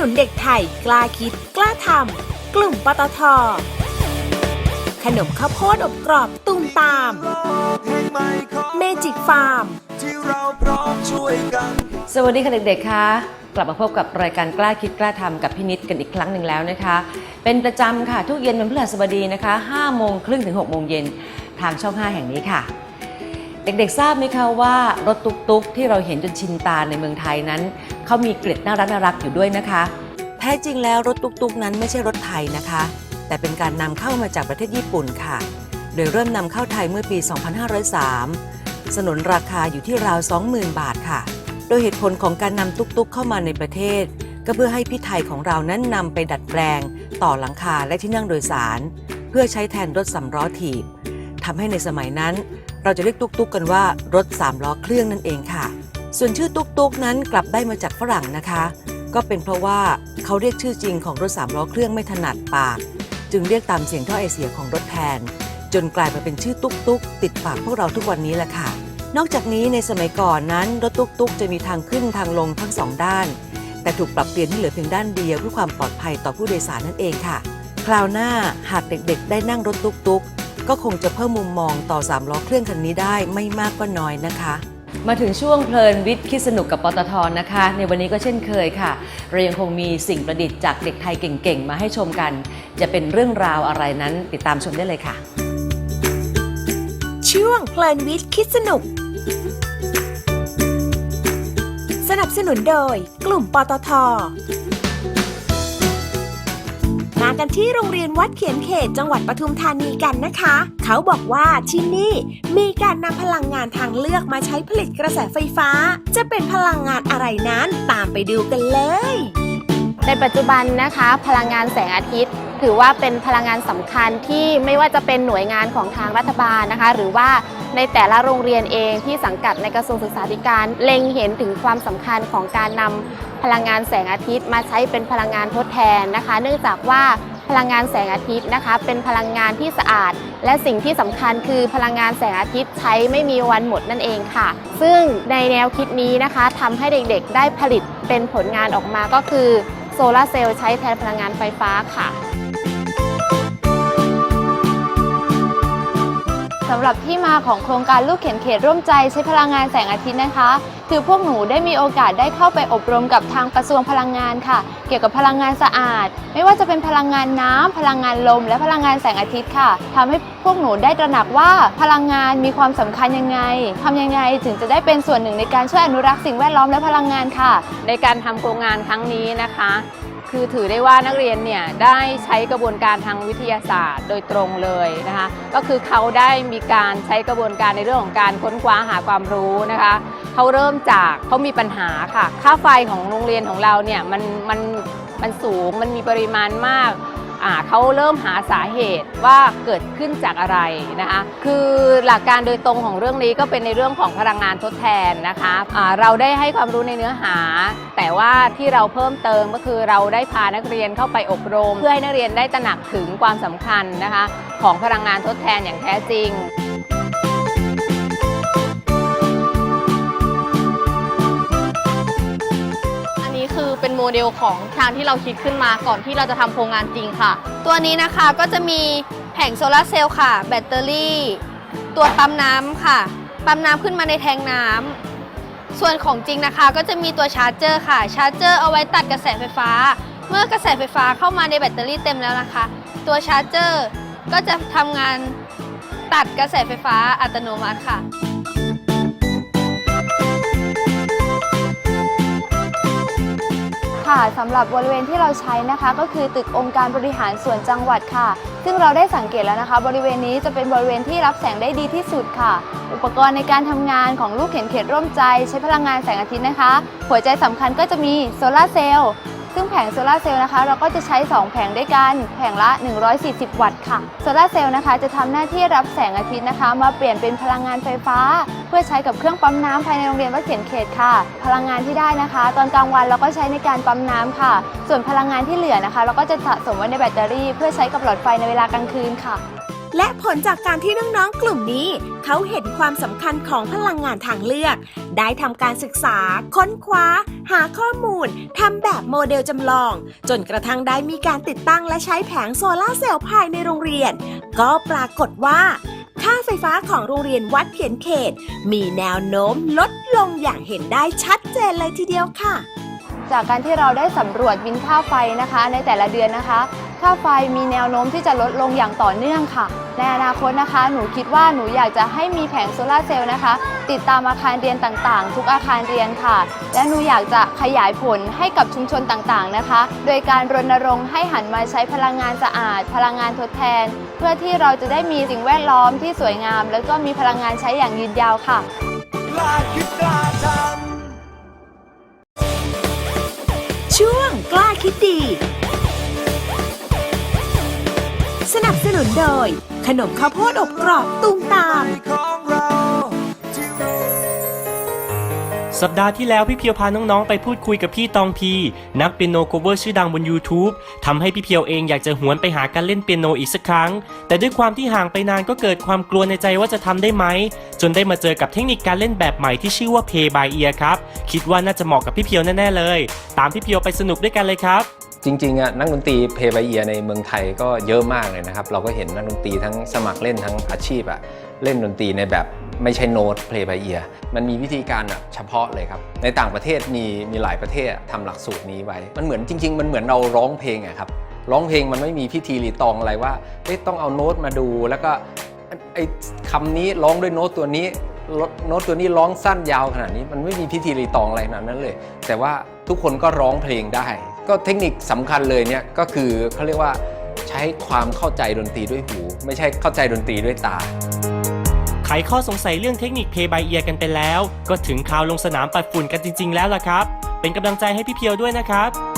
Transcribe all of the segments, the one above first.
นับสนุนเด็กไทย กล้าคิด กล้าทำ กลุ่มปตท ขนมข้าวโพดอบกรอบตูมตาม เมจิกฟาร์ม ที่เราพร้อมช่วยกัน สวัสดีค่ะเด็กๆค่ะกลับมาพบกับรายการกล้าคิดกล้าทำกับพี่นิดกันอีกครั้งหนึ่งแล้วนะคะ เป็นประจำค่ะทุกเย็นวันพฤหัสบดีนะคะ5โมงครึ่งถึง6โมงเย็นทางช่อง 5 แห่งนี้ค่ะ เด็กๆทราบไหมคะว่ารถตุ๊กๆ ที่เราเห็นจนชินตาในเมืองไทยนั้น เขามีเกล็ดน่ารักน่ารักอยู่ด้วยนะคะ แท้จริงแล้วรถตุ๊กๆนั้นไม่ใช่รถไทยนะคะ แต่เป็นการนำเข้ามาจากประเทศญี่ปุ่นค่ะ โดยเริ่มนำเข้าไทยเมื่อปี 2503 สนนราคาอยู่ที่ราว 20,000 บาทค่ะ โดยเหตุผลของการนำตุ๊กๆเข้ามาในประเทศ ก็เพื่อให้พี่ไทยของเรานั้นนำไปดัดแปลง ต่อหลังคาและที่นั่งโดยสาร เพื่อใช้แทนรถสำล้อถีบทำให้ในสมัยนั้น เราจะเรียกตุ๊กๆกันว่ารถสามล้อเครื่องนั่นเองค่ะ ส่วนชื่อตุ๊กๆนั้นกลับได้มาจากฝรั่งนะคะ ก็เป็นเพราะว่าเขาเรียกชื่อจริงของรถสามล้อเครื่องไม่ถนัดปาก จึงเรียกตามเสียงท่อไอเสียของรถแทน จนกลายมาเป็นชื่อตุ๊กๆติดปากพวกเราทุกวันนี้แหละค่ะ นอกจากนี้ในสมัยก่อนนั้นรถตุ๊กๆจะมีทางขึ้นทางลงทั้งสองด้าน แต่ถูกปรับเปลี่ยนให้เหลือเพียงด้านเดียวเพื่อความปลอดภัยต่อผู้โดยสารนั่นเองค่ะ คราวหน้าหากเด็กๆ ได้นั่งรถตุ๊กๆก็คงจะเพิ่มมุมมองต่อสามล้อเครื่องคันนี้ได้ไม่มากก็น้อยนะคะ มาถึงช่วงเพลินวิทย์คิดสนุกกับปตทนะคะ ในวันนี้ก็เช่นเคยค่ะ เรายังคงมีสิ่งประดิษฐ์จากเด็กไทยเก่งๆ มาให้ชมกัน จะเป็นเรื่องราวอะไรนั้นติดตามชมได้เลยค่ะ ช่วงเพลินวิทย์คิดสนุก สนับสนุนโดยกลุ่มปตท กันที่โรงเรียนวัดเขียนเขตจังหวัดปทุมธานีกันนะคะ เขาบอกว่าที่นี่มีการนำพลังงานทางเลือกมาใช้ผลิตกระแสไฟฟ้า จะเป็นพลังงานอะไรนั้นตามไปดูกันเลย ในปัจจุบันนะคะ พลังงานแสงอาทิตย์ ถือว่าเป็นพลังงานสำคัญที่ไม่ว่าจะเป็นหน่วยงานของทางรัฐบาลนะคะ หรือว่าในแต่ละโรงเรียนเองที่สังกัดในกระทรวงศึกษาธิการ เล็งเห็นถึงความสำคัญของการนำพลังงานแสงอาทิตย์ มาใช้เป็นพลังงานทดแทนนะคะ เนื่องจากว่า พลังงานแสงอาทิตย์นะคะ เป็นพลังงานที่สะอาด และสิ่งที่สำคัญคือพลังงานแสงอาทิตย์ใช้ไม่มีวันหมดนั่นเองค่ะ ซึ่งในแนวคิดนี้นะคะทำให้เด็กๆ ได้ผลิตเป็นผลงานออกมาก็คือโซลาร์เซลล์ใช้แทนพลังงานไฟฟ้าค่ะ สำหรับที่มาของโครงการลูกเขียนเขตร่วมใจใช้พลังงานแสงอาทิตย์นะคะ คือพวกหนูได้มีโอกาสได้เข้าไปอบรมกับทางกระทรวงพลังงานค่ะ เกี่ยวกับพลังงานสะอาด ไม่ว่าจะเป็นพลังงานน้ำพลังงานลม และพลังงานแสงอาทิตย์ค่ะทำให้พวกหนูได้ตระหนักว่าพลังงานมีความสำคัญยังไงทำยังไงถึงจะได้เป็นส่วนหนึ่งในการช่วยอนุรักษ์สิ่งแวดล้อมและพลังงานค่ะ ในการทำโครงงานครั้งนี้นะคะ คือถือได้ว่านักเรียนเนี่ยได้ใช้กระบวนการทางวิทยาศาสตร์โดยตรงเลยนะคะ ก็คือเขาได้มีการใช้กระบวนการในเรื่องของการค้นคว้าหาความรู้นะคะเขาเริ่มจากเขามีปัญหาค่ะ ค่าไฟของโรงเรียนของเราเนี่ยมันมันมันสูงมันมีปริมาณมาก เขาเริ่มหาสาเหตุว่าเกิดขึ้นจากอะไรนะคะคือหลักการโดยตรงของเรื่องนี้ก็เป็นในเรื่องของพลังงานทดแทนนะคะะเราได้ให้ความรู้ในเนื้อหา แต่ว่าที่เราเพิ่มเติมก็คือเราได้พานักเรียนเข้าไปอบรม เพื่อให้นักเรียนได้ตระหนักถึงความสำคัญนะคะของพลังงานทดแทนอย่างแท้จริง โมเดลของทางที่เราคิดขึ้นมาก่อนที่เราจะทำโครงงานจริงค่ะ ตัวนี้นะคะก็จะมีแผงโซลาร์เซลล์ค่ะ แบตเตอรี่ ตัวปั๊มน้ำค่ะ ปั๊มน้ำขึ้นมาในแทงน้ำส่วนของจริงนะคะ ก็จะมีตัวชาร์จเจอร์ค่ะ ชาร์จเจอร์เอาไว้ตัดกระแสไฟฟ้า เมื่อกระแสไฟฟ้าเข้ามาในแบตเตอรี่เต็มแล้วนะคะ ตัวชาร์จเจอร์ก็จะทำงานตัดกระแสไฟฟ้าอัตโนมัติค่ะ ค่ะสำหรับบริเวณที่เราใช้นะคะ ก็คือตึกองค์การบริหารส่วนจังหวัดค่ะ ซึ่งเราได้สังเกตแล้วนะคะ บริเวณนี้จะเป็นบริเวณที่รับแสงได้ดีที่สุดค่ะ อุปกรณ์ในการทำงานของลูกเข็นเขตร่วมใจ ใช้พลังงานแสงอาทิตย์นะคะ หัวใจสำคัญก็จะมีโซลาร์เซลล์ ซึ่งแผงโซลาร์เซลล์นะคะ เราก็จะใช้ 2 แผงด้วยกัน แผงละ 140 วัตต์ค่ะ โซลาร์เซลล์นะคะจะทำหน้าที่รับแสงอาทิตย์นะคะ มาเปลี่ยนเป็นพลังงานไฟฟ้า เพื่อใช้กับเครื่องปั๊มน้ำภายในโรงเรียนวัดเขียนเขตค่ะ พลังงานที่ได้นะคะ ตอนกลางวันเราก็ใช้ในการปั๊มน้ำค่ะ ส่วนพลังงานที่เหลือนะคะ เราก็จะสะสมไว้ในแบตเตอรี่ เพื่อใช้กับหลอดไฟในเวลากลางคืนค่ะ และผลจากการที่น้องๆกลุ่มนี้ เขาเห็นความสำคัญของพลังงานทางเลือก ได้ทำการศึกษา ค้นคว้า หาข้อมูลทำแบบโมเดลจำลอง จนกระทั่งได้มีการติดตั้งและใช้แผงโซลาเซลล์ภายในโรงเรียน ก็ปรากฏว่า ค่าไฟฟ้าของโรงเรียนวัดเขียนเขต มีแนวโน้มลดลงอย่างเห็นได้ชัดเจนเลยทีเดียวค่ะจากการที่เราได้สำรวจบินค่าไฟนะคะ ในแต่ละเดือนนะคะ ค่าไฟมีแนวโน้มที่จะลดลงอย่างต่อเนื่องค่ะ ในอนาคตนะคะ หนูคิดว่าหนูอยากจะให้มีแผงโซลาร์เซลล์นะคะ ติดตามอาคารเรียนต่างๆ ทุกอาคารเรียนค่ะ และหนูอยากจะขยายผลให้กับชุมชนต่างๆนะคะ โดยการรณรงค์ให้หันมาใช้พลังงานสะอาด พลังงานทดแทน เพื่อที่เราจะได้มีสิ่งแวดล้อมที่สวยงาม แล้วก็มีพลังงานใช้อย่างยืนยาวค่ะกล้าคิดกล้าทำช่วงกล้าคิดดี สนับสนุนโดย ขนมข้าวโพดอบกรอบตุ้มตาม สัปดาห์ที่แล้วพี่เพียวพาน้องๆ ไปพูดคุยกับพี่ตองพี นักเปียโนโคเวอร์ชื่อดังบน YouTube ทำให้พี่เพียวเองอยากจะหวนไปหาการเล่นเปียโนอีกสักครั้ง แต่ด้วยความที่ห่างไปนานก็เกิดความกลัวในใจว่าจะทำได้ไหม จนได้มาเจอกับเทคนิคการเล่นแบบใหม่ที่ชื่อว่า Play by Ear ครับ คิดว่าน่าจะเหมาะกับพี่เพียวแน่ๆเลย ตามพี่เพียวไปสนุกด้วยกันเลยครับ จริงๆอะนักดนตรีเพย์บเอียในเมืองไทยก็เยอะมากเลยนะครับ เราก็เห็นนักดนตรีทั้งสมัครเล่นทั้งอาชีพอะเล่นดนตรีในแบบไม่ใช่โน้ตเพลย์บเอียมันมีวิธีการแบบเฉพาะเลยครับ ในต่างประเทศมีมีหลายประเทศทำหลักสูตรนี้ไว้ มันเหมือนจริง ๆ มันเหมือนเราร้องเพลงอะครับร้องเพลงมันไม่มีพิธีรีตองอะไรว่าเอ๊ะต้องเอาโน้ตมาดูแล้วก็ไอ้คำนี้ร้องด้วยโน้ตตัวนี้โน้ตตัวนี้ร้องสั้นยาวขนาดนี้ มันไม่มีพิธีรีตองอะไรขนาดนั้นเลย แต่ว่าทุกคนก็ร้องเพลงได้ก็เทคนิคสำคัญเลยเนี่ยก็คือเขาเรียกว่าใช้ความเข้าใจดนตรีด้วยหู ไม่ใช่เข้าใจดนตรีด้วยตาไขข้อสงสัยเรื่องเทคนิคเพลงใบเอียกันไปแล้ว ก็ถึงคราวลงสนามปัดฝุ่นกันจริง ๆ แล้วล่ะครับ เป็นกำลังใจให้พี่เพียวด้วยนะครับ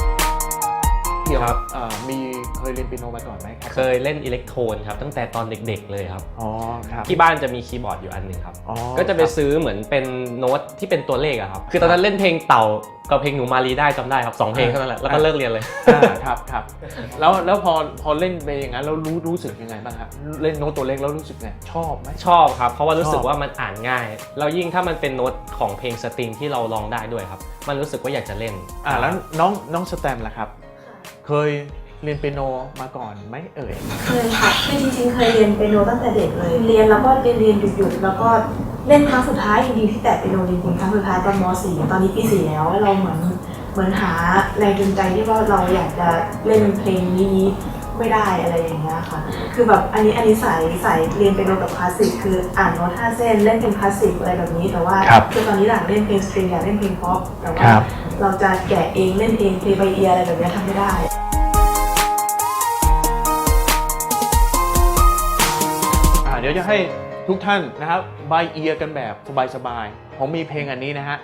เดี๋ยวครับเอ่อมีเคยเรียนเปียโนมาก่อนไหมครับเคยเล่นอิเล็กโทรนครับตั้งแต่ตอนเด็กๆเลยครับอ๋อครับที่บ้านจะมีคีย์บอร์ดอยู่อันหนึ่งครับอ๋อก็จะไปครับซื้อเหมือนเป็นโน้ตที่เป็นตัวเลขอะครับคือตอนนั้นเล่นเพลงเต่ากับเพลงหนูมารีได้จำได้ครับสองเพลงเท่านั้นแหละแล้วก็เลิกเรียนเลยอ่าครับครับแล้วแล้วพอพอเล่นไปอย่างนั้นแล้วรู้รู้สึกยังไงบ้างครับเล่นโน้ตตัวเล็กแล้วรู้สึกไงชอบไหมชอบครับ เพราะว่ารู้สึชกอบว่ามันอ่านง่ายแล้วยิ่งถ้ามันเป็นโน้ตของเพลงสตริงที่เราลองได้ด้วยครับ มันรู้สึกว่าอยากจะเล่นอ่าแล้วน้องน้องสแตมล่ะครับ เคยเรียนเปียโนมาก่อนไหมเอ่ย เคยค่ะคือจริงๆ เคยเรียนเปียโนตั้งแต่เด็กเลย เรียนแล้วก็เรียนเรียนหยุดหยุดๆ แล้วก็เล่นครั้งสุดท้ายจริงๆที่แตะเปียโนจริงๆครั้งสุดท้ายตอนม .4 ตอนนี้ปี 4 แล้วแล้วเราเหมือนเหมือนหาแรงจูงใจที่ว่าเราอยากจะเล่นเพลงนี้ไม่ได้อะไรอย่างเงี้ยค่ะ คือแบบอันนี้อันนี้สายสายเรียนเปียโนแบบคลาสสิกคืออ่านโน้ตห้าเส้นเล่นเพลงคลาสสิกอะไรแบบนี้แต่ว่าครับอตอนนี้หลังเล่นเพลงสตริงอยากเล่นเพลงป๊อปแต่ว่าครับ เราจะแกะเองเล่นเองเพลงใบเอียอะไรแบบเนี้ยทำไม่ได้ ยวจะให้ทุกท่านนะครับบายเอียกันแบบสบายๆผมมีเพลงอันนี้นะฮะ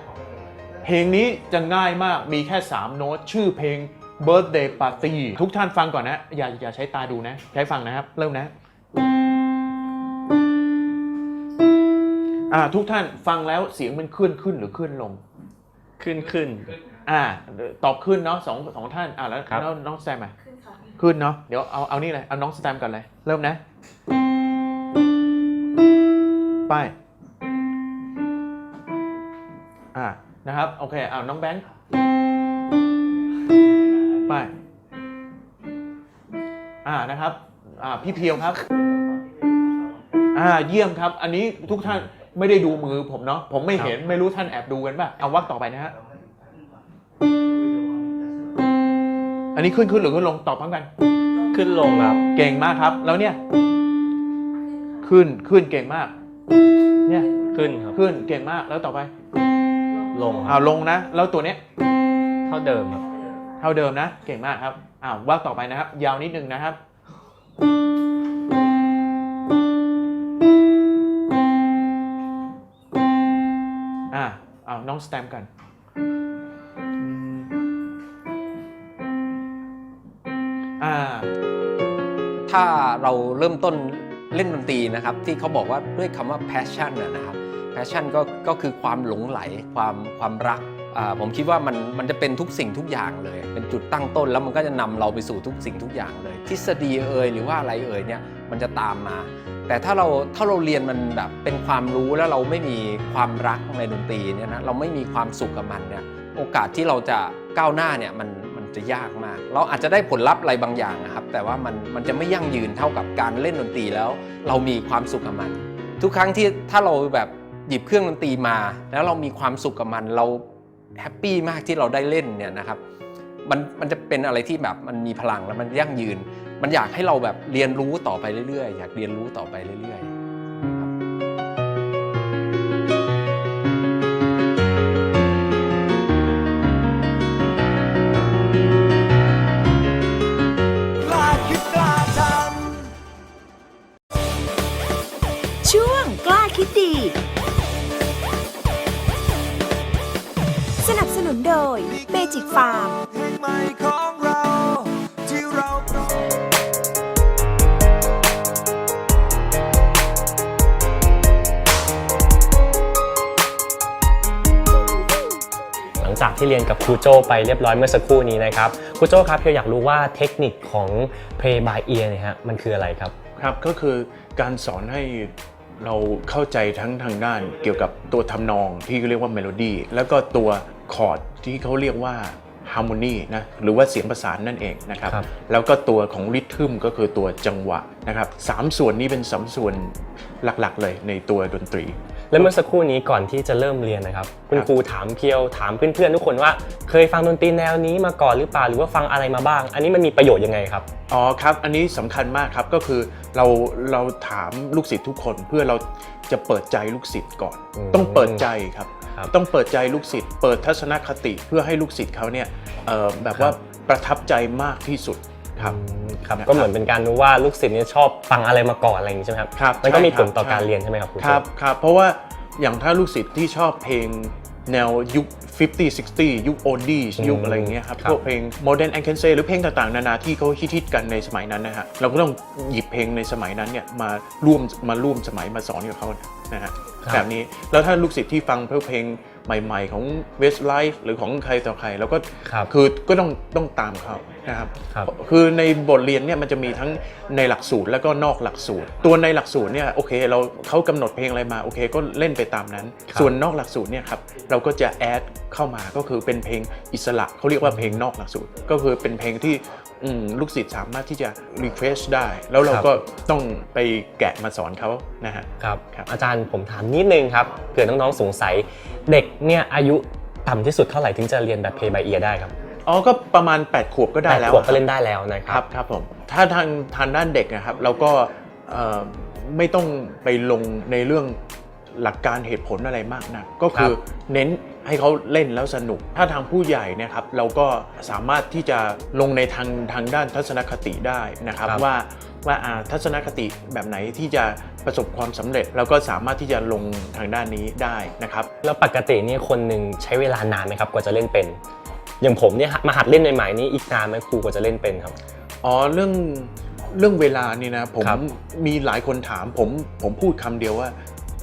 เพลงนี้จะง่ายมากมีแค่ 3 โน้ต ชื่อเพลง Birthday Party ทุกท่านฟังก่อนนะ อย่าอย่าใช้ตาดูนะ ใช้ฟังนะครับ เริ่มนะอ่าทุกท่านฟังแล้วเสียงมันขึ้นขึ้นหรือขึ้นลง ขึ้นขึ้นอ่าตอบขึ้นเนาะสองสองท่านอ่าแล้วครับแล้วน้องสแตมอะขึ้นเนาะเดี๋ยวเอาเอานี่เลยเอาน้องสแตมก่อนเลย เริ่มนะ ไป อ่า นะครับ โอเคเอาน้องแบงค์ ไป อ่า นะครับ อ่า พี่เพียวครับ อ่า เยี่ยมครับ อันนี้ทุกท่านไม่ได้ดูมือผมเนาะ ผมไม่เห็น ไม่รู้ท่านแอบดูกันป่ะ เอาวักต่อไปนะฮะ อันนี้ขึ้นขึ้นหรือขึ้นลง ตอบพร้อมกัน ขึ้นลงครับ เก่งมากครับ แล้วเนี่ย ขึ้น ขึ้นเก่งมาก เนี่ยขึ้นครับ ขึ้นเก่งมากแล้วต่อไปลงคเอารับลงนะ แล้วตัวเนี้ยเท่าเดิมครับ เท่าเดิมนะ เก่งมากครับอ้าวว่าต่อไปนะครับ ยาวนิดนึงนะครับ อ่าเอาน้องสแตมป์กัน อ่า ถ้าเราเริ่มต้น เล่นดนตรีนะครับที่เขาบอกว่าด้วยคำว่า passion นะนะครับ passion ก็ก็คือความหลงไหลความความรักอ่าผมคิดว่ามันมันจะเป็นทุกสิ่งทุกอย่างเลย เป็นจุดตั้งต้นแล้วมันก็จะนำเราไปสู่ทุกสิ่งทุกอย่างเลย ทฤษฎีเอ่ยหรือว่าอะไรเอ่ยเนี่ยมันจะตามมา แต่ถ้าเราถ้าเราเรียนมันแบบเป็นความรู้แล้วเราไม่มีความรักในดนตรีเนี่ยนะเราไม่มีความสุขกับมันเนี่ยโอกาสที่เราจะก้าวหน้าเนี่ยมัน จะยากมาก เราอาจจะได้ผลลัพธ์อะไรบางอย่างนะครับ แต่ว่ามันมันจะไม่ยั่งยืนเท่ากับการเล่นดนตรีแล้ว เรามีความสุขกับมัน ทุกครั้งที่ถ้าเราแบบหยิบเครื่องดนตรีมา แล้วเรามีความสุขกับมันเราแฮปปี้มากที่เราได้เล่นเนี่ยนะครับมันมันจะเป็นอะไรที่แบบมันมีพลังแล้วมันยั่งยืน มันอยากให้เราแบบเรียนรู้ต่อไปเรื่อยๆ อยากเรียนรู้ต่อไปเรื่อยๆ จากที่เรียนกับครูโจไปเรียบร้อยเมื่อสักครู่นี้นะครับครูโจครับเพียวอยากรู้ว่าเทคนิคของ play by ear เนี่ยฮะมันคืออะไรครับครับก็คือการสอนให้เราเข้าใจทั้งทางด้านเกี่ยวกับตัวทำนองที่เรียกว่าเมโลดี้แล้วก็ตัวคอร์ดที่เขาเรียกว่าฮาร์โมนีนะหรือว่าเสียงประสานนั่นเองนะครับครับแล้วก็ตัวของริทึมก็คือตัวจังหวะนะครับสามส่วนนี้เป็นสามส่วนหลักๆเลยในตัวดนตรี และเมื่อสักครู่นี้ก่อนที่จะเริ่มเรียนนะครับ คุณครูถามเพียวถามเพื่อนๆทุกคนว่า เคยฟังดนตรีแนวนี้มาก่อนหรือเปล่าหรือว่าฟังอะไรมาบ้าง อันนี้มันมีประโยชน์ยังไงครับอ๋อครับ อันนี้สำคัญมากครับก็คือเราเราถามลูกศิษย์ทุกคนเพื่อเราจะเปิดใจลูกศิษย์ก่อนอืมต้องเปิดใจครับครับ ต้องเปิดใจลูกศิษย์เปิดทัศนคติเพื่อให้ลูกศิษย์เขาเนี่ยเอ่อแบบว่าประทับใจมากที่สุด ครับครับนะครับ ก็เหมือนเป็นการรู้ว่าลูกศิษย์เนี่ยชอบฟังอะไรมาก่อนอะไรอย่างนี้ใช่ไหมครับครับมันก็มีใช่ผลต่อครับการเรียนใช่ไหมครับครูครับครับเพราะว่าอย่างถ้าลูกศิษย์ที่ชอบเพลงแนวยุค 50 60 ยุคโอดี้ยุคอะไรอย่างเงี้ยครับพวกเพลง Modern and Can Say หรือเพลงต่างๆ นานาที่เขาฮิตๆกันในสมัยนั้นนะฮะเราก็ต้องหยิบเพลงในสมัยนั้นเนี่ยมาร่วมมาร่วมสมัยมาสอนกับเขานะฮะครับแบบนี้แล้วถ้าลูกศิษย์ที่ฟังเพลงใหม่ ๆ ของ Westlife หรือของใครต่อใครแล้วก็ครับคือก็ต้องต้องตามเขา นะครับครับ คือในบทเรียนเนี่ยมันจะมีทั้งในหลักสูตรแล้วก็นอกหลักสูตร ตัวในหลักสูตรเนี่ยโอเคเราเขากำหนดเพลงอะไรมาโอเคก็เล่นไปตามนั้นครับส่วนนอกหลักสูตรเนี่ยครับเราก็จะแอดเข้ามาก็คือเป็นเพลงอิสระเขาเรียกว่าเพลงนอกหลักสูตร ก็คือเป็นเพลงที่อืมลูกศิษย์สามารถที่จะ request ได้ แล้วเราก็ต้องไปแกะมาสอนเขานะฮะครับครับอาจารย์ผมถามนิดนึงครับเผื่อน้องๆสงสัยเด็กเนี่ยอายุต่ำที่สุดเท่าไหร่ถึงจะเรียนแบบ play by ear ได้ครับ อ๋อก็ประมาณ 8 ขวบก็ได้แล้วแปขวบอะก็เล่นได้แล้วนะคครัรับ บครับผมถ้าทางทางด้านเด็กนะครับเราก็เอ่อไม่ต้องไปลงในเรื่องหลักการเหตุผลอะไรมากนักก็คือเน้นให้เขาเล่นแล้วสนุก ถ้าทางผู้ใหญ่เนะครับเราก็สามารถที่จะลงในทางทางด้านทัศนคติได้นะครับครับว่าว่าอ่าทัศนคติแบบไหนที่จะประสบความสำเร็จเราก็สามารถที่จะลงทางด้านนี้ได้นะครับ แล้วปกติเนี่ยคนหนึ่งใช้เวลานานไหมครับกว่าจะเล่นเป็น อย่างผมเนี่ยมาหัดเล่นใหม่ๆนี่อีกนานไหมครูกว่าจะเล่นเป็นครับ อ๋อเรื่องเรื่องเวลานี่นะผมครับมีหลายคนถามผมผมพูดคำเดียวว่า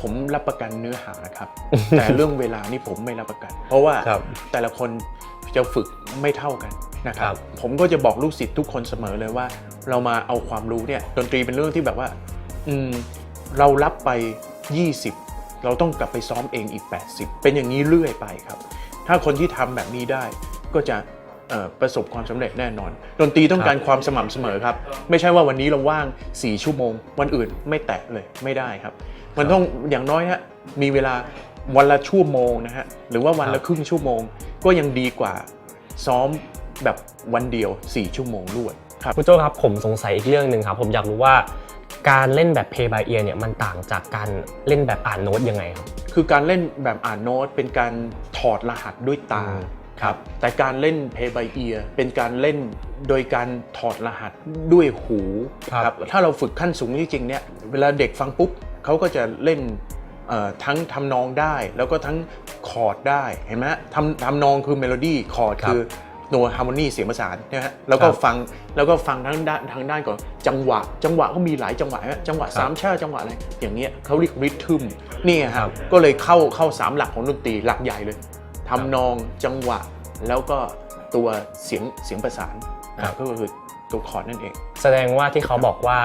ผมรับประกันเนื้อหาครับ แต่เรื่องเวลานี่ผมไม่รับประกัน เพราะว่าครับแต่ละคนจะฝึกไม่เท่ากันนะครัครับ บ ผมก็จะบอกลูกศิษย์ทุกคนเสมอเลยว่า เรามาเอาความรู้เนี่ยดนตรีเป็นเรื่องที่แบบว่า อืมเรารับไป 20 เราต้องกลับไปซ้อมเองอีก 80 เป็นอย่างนี้เรื่อยไปครับ ถ้าคนที่ทำแบบนี้ได้ ก็จะเอ่อประสบความสำเร็จแน่นอน ดนตรีต้องการความสม่ำเสมอครับ ไม่ใช่ว่าวันนี้เราว่าง 4 ชั่วโมง วันอื่นไม่แตะเลยไม่ได้ครับ มันต้องอย่างน้อยฮะมีเวลาวันละชั่วโมงนะฮะหรือว่าวันละครึ่งชั่วโมง ก็ยังดีกว่าซ้อมแบบวันเดียว 4 ชั่วโมงรวดครับคุณโจครับผมสงสัยอีกเรื่องหนึ่งครับผมอยากรู้ว่าการเล่นแบบ play by ear เนี่ยมันต่างจากการเล่นแบบอ่านโน้ตยังไงครับ คือการเล่นแบบอ่านโน้ตเป็นการถอดรหัสด้วยตาอืม ครับแต่การเล่น Play by Ear เป็นการเล่นโดยการถอดรหัสด้วยหูครับถ้าเราฝึกขั้นสูงจริงๆเนี่ยเวลาเด็กฟังปุ๊บเขาก็จะเล่นเอ่อทั้งทำนองได้ แล้วก็ทั้งคอร์ดได้เห็นไหมทำทำนองคือเมโลดี้คอร์ดครับคือตัวฮาร์โมนีเสียงประสานนะฮะแล้วก็ครับฟังแล้วก็ฟังทั้งด้านทางด้านก่อนจังหวะ จังหวะก็มีหลายจังหวะนะจังหวะครับสามชาติจังหวะอะไรอย่างเงี้ยเขาเรียกริทึมนี่ไงคครัรับบก็เลยเข้าเข้าสามหลักของดนตรีหลักใหญ่เลย ทำนองจังหวะ แล้วก็ตัวเสียงเสียงประสานนะครับก็คือตัวคอร์ดนั่นเอง แสดงว่าที่เขาบอกว่า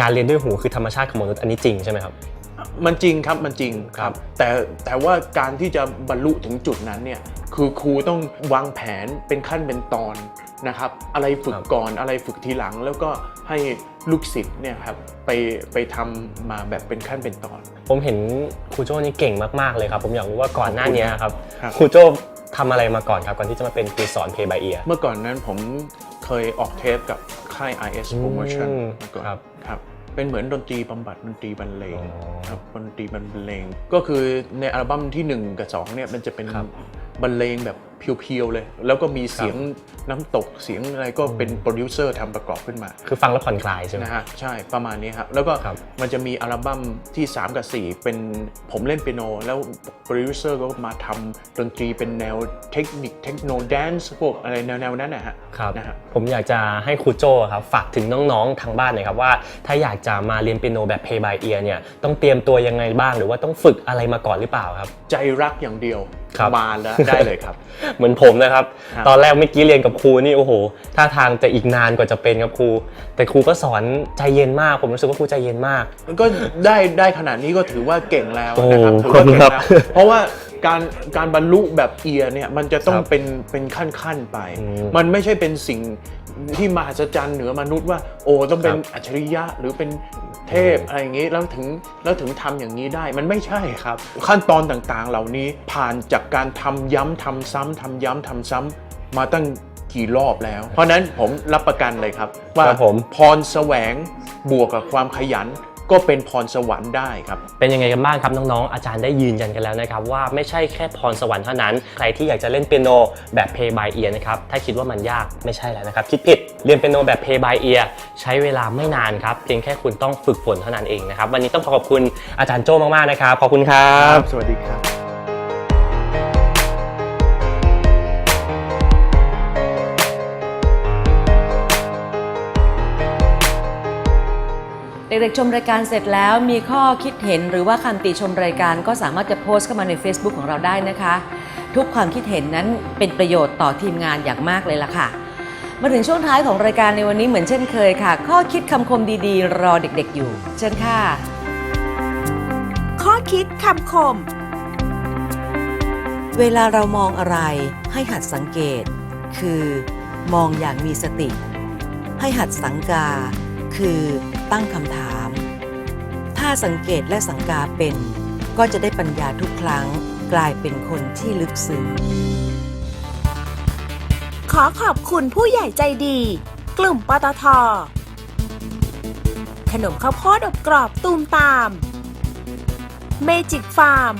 การเรียนด้วยหูคือธรรมชาติของมนุษย์อันนี้จริงใช่ไหมครับ มันจริงครับมันจริงคครัรับบแต่แต่ว่าการที่จะบรรลุถึงจุดนั้นเนี่ยคือครูต้องวางแผนเป็นขั้นเป็นตอนนะครับ อะไรฝึกก่อนอะไรฝึกทีหลังแล้วก็ให้ ลูกศิษย์เนี่ยครับไปไปทำมาแบบเป็นขั้นเป็นตอน ผมเห็นครูโจ้นี่เก่งมากๆเลยครับ ผมอยากรู้ว่าก่อนหน้านี้ครับครับ ครูโจ้ทำอะไรมาก่อนครับก่อนที่จะมาเป็นครูสอน Play by Ear เมื่อก่อนนั้นผมเคยออกเทปกับค่าย IS อืม Promotion มาก่อนครับครับ เป็นเหมือนดนตรีบำบัดดนตรีบรรเลงอ๋อครับดนตรีบรรเลง ก็คือในอัลบั้มที่ 1 กับ 2เนี่ยมันจะเป็นครับ บรรเลงแบบ เพียวๆเลย แล้วก็มีเสียงน้ำตกเสียงอะไรก็เป็นโปรดิวเซอร์ทำประกอบขึ้นมา คือฟังแล้วผ่อนคลายใช่ไหมนะฮะใช่ประมาณนี้ครับแล้วก็ครับมันจะมีอัลบั้มที่ 3 กับ 4 เป็นผมเล่นเปียโน แล้วโปรดิวเซอร์ก็มาทำดนตรีเป็นแนวเทคนิคเทคโนแดนซ์พวกอะไรแนวๆนั้นนะฮะครับนะฮะผมอยากจะให้ครูโจ้ครับฝากถึงน้องๆทางบ้านหน่อยครับว่า ถ้าอยากจะมาเรียนเปียโนแบบ Play by Ear เนี่ยต้องเตรียมตัวยังไงบ้าง หรือว่าต้องฝึกอะไรมาก่อนหรือเปล่าครับ ใจรักอย่างเดียวครับ มาแล้วได้เลยครับ เหมือนผมนะครับครับ ตอนแรกเมื่อกี้เรียนกับครูนี่โอ้โหท่าทางจะอีกนานกว่าจะเป็นครับครู แต่ครูก็สอนใจเย็นมาก ผมรู้สึกว่าครูใจเย็นมากก็ได้ได้ขนาดนี้ก็ถือว่าเก่งแล้วนะครับโอ้ถือว่าเก่งขอบคุณครัแล้วบเพราะว่าการการบรรลุแบบเอียเนี่ยมันจะต้องครับเป็นเป็นขั้นขั้นๆไปอืมมันไม่ใช่เป็นสิ่ง ที่มหัศจรรย์เหนือมนุษย์ว่า โอ้ต้องเป็นครับอัจฉริยะหรือเป็นเทพอะไรอย่างนี้แล้วถึงแล้วถึงทำอย่างนี้ได้มันไม่ใช่ครับ ขั้นตอนต่างๆ เหล่านี้ผ่านจากการทำย้ำทำซ้ำทำย้ำทำซ้ำมาตั้งกี่รอบแล้ว เพราะฉะนั้นผมรับประกันเลยครับ ว่าครับผมพรแสวงบวกกับความขยัน ก็เป็นพรสวรรค์ได้ครับ เป็นยังไงกันบ้างครับน้องๆ อาจารย์ได้ยืนยันกันแล้วนะครับ ว่าไม่ใช่แค่พรสวรรค์เท่านั้น ใครที่อยากจะเล่นเปียโนแบบ Play by Ear นะครับ ถ้าคิดว่ามันยากไม่ใช่แล้วนะครับ คิดผิด เรียนเปียโนแบบ Play by Ear ใช้เวลาไม่นานครับ เพียงแค่คุณต้องฝึกฝนเท่านั้นเองนะครับ วันนี้ต้องขอขอบคุณอาจารย์โจ้มากๆ นะครับ ขอบคุณครับ สวัสดีครับ ด็กๆชมรายการเสร็จแล้วมีข้อคิดเห็นหรือว่าคำติชมรายการก็สามารถจะโพสต์เข้ามาใน Facebook ของเราได้นะคะ ทุกความคิดเห็นนั้นเป็นประโยชน์ต่อทีมงานอย่างมากเลยล่ะค่ะ มาถึงช่วงท้ายของรายการในวันนี้เหมือนเช่นเคยค่ะ ข้อคิดคำคมดีๆ รอเด็กๆอยู่ เชิญค่ะ ข้อคิดคำคม เวลาเรามองอะไรให้หัดสังเกต คือ มองอย่างมีสติ ให้หัดสังกา คือตั้งคำถาม ถ้าสังเกตและสังกาเป็น ก็จะได้ปัญญาทุกครั้งกลายเป็นคนที่ลึกซึ้งขอขอบคุณผู้ใหญ่ใจดี กลุ่มปตท ขนมข้าวโพดอบกรอบตูมตาม เมจิกฟาร์ม